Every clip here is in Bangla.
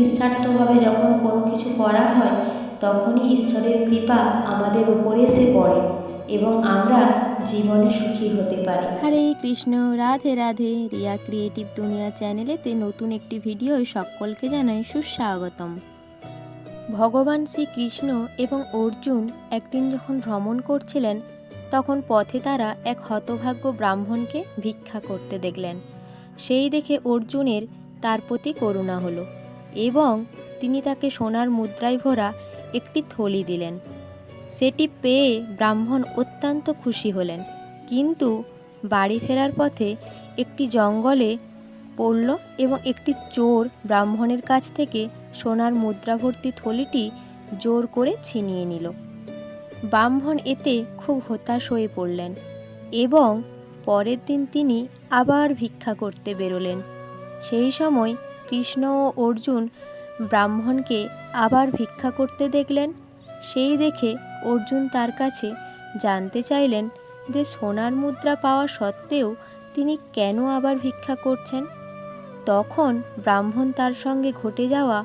নিঃস্বার্থভাবে যখন কোনো কিছু করা হয়, তখনই ঈশ্বরের কৃপা আমাদের উপরে এসে পড়ে এবং আমরা জীবনে সুখী হতে পারি। হরে কৃষ্ণ, রাধে রাধে। রিয়া ক্রিয়েটিভ দুনিয়া চ্যানেলেতে নতুন একটি ভিডিও সকলকে জানাই সুস্বাগতম। ভগবান শ্রীকৃষ্ণ এবং অর্জুন একদিন যখন ভ্রমণ করছিলেন, তখন পথে তারা এক হতভাগ্য ব্রাহ্মণকে ভিক্ষা করতে দেখলেন। সেই দেখে অর্জুনের তার প্রতি করুণা হলো। এবং তিনি তাকে সোনার মুদ্রায় ভরা একটি থলি দিলেন। সেটি পেয়ে ব্রাহ্মণ অত্যন্ত খুশি হলেন। কিন্তু বাড়ি ফেরার পথে একটি জঙ্গলে পড়ল এবং একটি চোর ব্রাহ্মণের কাছ থেকে সোনার মুদ্রাভর্তি থলিটি জোর করে ছিনিয়ে নিল। ব্রাহ্মণ এতে খুব হতাশ হয়ে পড়লেন এবং পরের দিন তিনি আবার ভিক্ষা করতে বেরোলেন। সেই সময় কৃষ্ণ ও অর্জুন ব্রাহ্মণকে আবার ভিক্ষা করতে দেখলেন। সেই দেখে অর্জুন তার কাছে জানতে চাইলেন যে সোনার মুদ্রা পাওয়া সত্ত্বেও তিনি কেন আবার ভিক্ষা করছেন। তখন ব্রাহ্মণ তার সঙ্গে ঘটে যাওয়া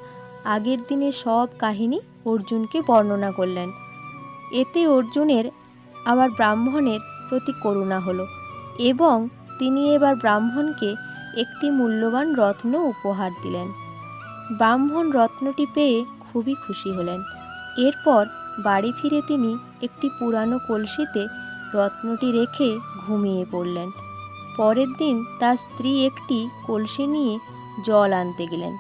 আগের দিনের সব কাহিনী অর্জুনকে বর্ণনা করলেন। এতে অর্জুনের আবার ব্রাহ্মণের প্রতি করুণা হলো এবং তিনি এবার ব্রাহ্মণকে একটি মূল্যবান রত্ন উপহার দিলেন। ব্রাহ্মণ রত্নটি পেয়ে খুবই খুশি হলেন। এরপর বাড়ি ফিরে তিনি একটি পুরানো কলসিতে রত্নটি রেখে ঘুমিয়ে পড়লেন। পরের দিন তার স্ত্রী একটি কলসি নিয়ে জল আনতে গেলেন।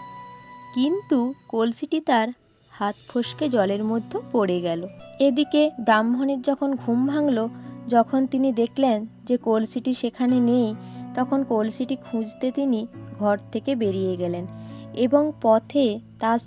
কিন্তু কলসিটি তার হাত ফসকে জলের মধ্যে পড়ে গেল। এদিকে ব্রাহ্মণের যখন ঘুম ভাঙল, যখন তিনি দেখলেন যে কলসিটি সেখানে নেই তখন কলসিটি খুঁজতে তিনি ঘর থেকে বেরিয়ে গেলেন এবং পথে তার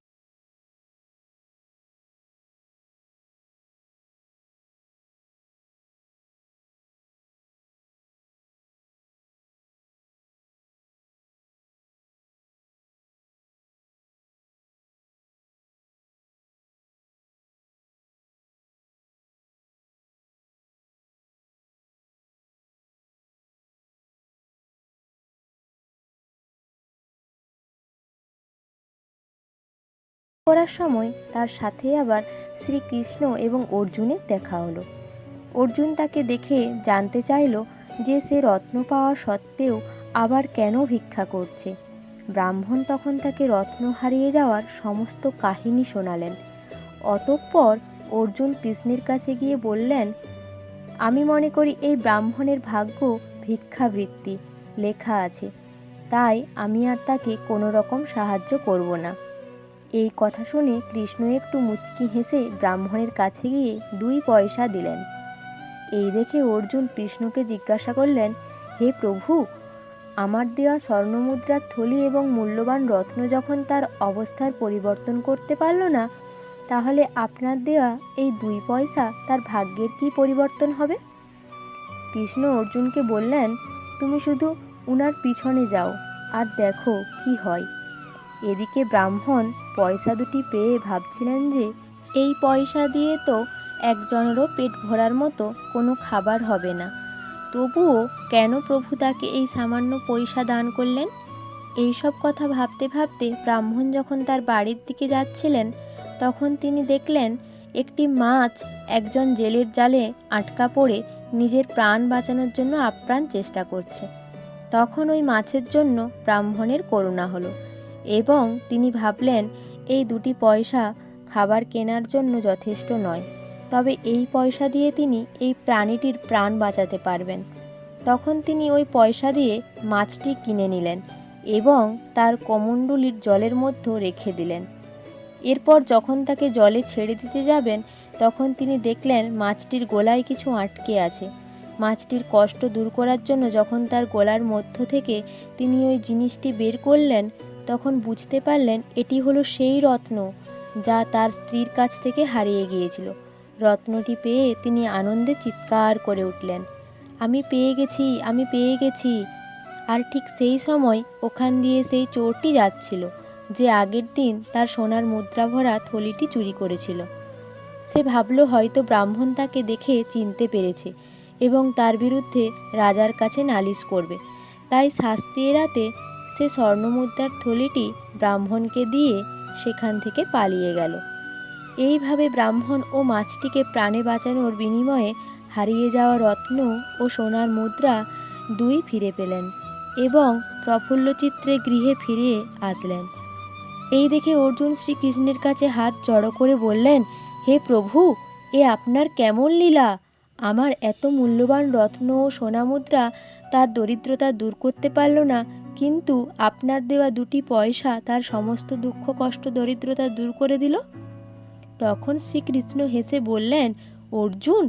করার সময় তার সাথে আবার শ্রীকৃষ্ণ এবং অর্জুনের দেখা হলো। অর্জুন তাকে দেখে জানতে চাইল যে সে রত্ন পাওয়া সত্ত্বেও আবার কেন ভিক্ষা করছে। ব্রাহ্মণ তখন তাকে রত্ন হারিয়ে যাওয়ার সমস্ত কাহিনী শোনালেন। অতঃপর অর্জুন কৃষ্ণের কাছে গিয়ে বললেন, আমি মনে করি এই ব্রাহ্মণের ভাগ্য ভিক্ষাবৃত্তি। লেখা আছে। তাই আমি আর তাকে কোনো রকম সাহায্য করব না। এই কথা শুনে কৃষ্ণ একটু মুচকি হেসে ব্রাহ্মণের কাছে গিয়ে দুই পয়সা দিলেন। এই দেখে অর্জুন কৃষ্ণকে জিজ্ঞাসা করলেন, হে প্রভু, আমার দেওয়া স্বর্ণমুদ্রার থলি এবং মূল্যবান রত্ন যখন তার অবস্থার পরিবর্তন করতে পারল না, তাহলে আপনার দেওয়া এই দুই পয়সা তার ভাগ্যের কি পরিবর্তন হবে? কৃষ্ণ অর্জুনকে বললেন, তুমি শুধু উনার পিছনে যাও, আর দেখো কি হয়। এদিকে ব্রাহ্মণ পয়সা দুটি পেয়ে ভাবছিলেন যে এই পয়সা দিয়ে তো একজনেরও পেট ভরার মতো কোনো খাবার হবে না। তবুও কেন প্রভু তাকে এই সামান্য পয়সা দান করলেন? এই সব কথা ভাবতে ভাবতে ব্রাহ্মণ যখন তার বাড়ির দিকে যাচ্ছিলেন, তখন তিনি দেখলেন একটি মাছ একজন জেলের জালে আটকা পড়ে নিজের প্রাণ বাঁচানোর জন্য আপ্রাণ চেষ্টা করছে। তখন ওই মাছের জন্য ব্রাহ্মণের করুণা হলো। এবং তিনি ভাবলেন, এই দুটি পয়সা খাবার কেনার জন্য যথেষ্ট নয়। তবে এই পয়সা দিয়ে তিনি এই প্রাণীটির প্রাণ বাঁচাতে পারবেন। তখন তিনি ওই পয়সা দিয়ে মাছটি কিনে নিলেন এবং তার কমণ্ডুলির জলের মধ্যে রেখে দিলেন। এরপর যখন তাকে জলে ছেড়ে দিতে যাবেন, তখন তিনি দেখলেন মাছটির গোলায় কিছু আটকে আছে। মাছটির কষ্ট দূর করার জন্য যখন তার গলার মধ্য থেকে তিনি ওই জিনিসটি বের করলেন তখন বুঝতে পারলেন এটি হলো সেই রত্ন যা তার স্ত্রীর কাছ থেকে হারিয়ে গিয়েছিল। রত্নটি পেয়ে তিনি আনন্দে চিৎকার করে উঠলেন, আমি পেয়ে গেছি, আমি পেয়ে গেছি। আর ঠিক সেই সময় ওখান দিয়ে সেই চোরটি যাচ্ছিল, যে আগের দিন তার সোনার মুদ্রা ভরা থলিটি চুরি করেছিল। সে ভাবল হয়তো ব্রাহ্মণ তাকে দেখে চিনতে পেরেছে এবং তার বিরুদ্ধে রাজার কাছে নালিশ করবে। তাই শাস্তি এড়াতে সে স্বর্ণমুদ্রার থলিটি ব্রাহ্মণকে দিয়ে সেখান থেকে পালিয়ে গেল। এইভাবে ব্রাহ্মণ ও মাছটিকে প্রাণে বাঁচানোর বিনিময়ে হারিয়ে যাওয়া রত্ন ও সোনার মুদ্রা দুই ফিরে পেলেন এবং প্রফুল্লচিত্রে গৃহে ফিরে আসলেন। এই দেখে অর্জুন শ্রীকৃষ্ণের কাছে হাত জড়ো করে বললেন, হে প্রভু, এ আপনার কেমন লীলা? আমার এত মূল্যবান রত্ন ও সোনামুদ্রা তার দরিদ্রতা দূর করতে পারল না কিন্তু আপনার দেওয়া দুটি পয়সা তার সমস্ত দুঃখ, কষ্ট, দরিদ্রতা দূর করে দিল? তখন শ্রীকৃষ্ণ হেসে বললেন, অর্জুন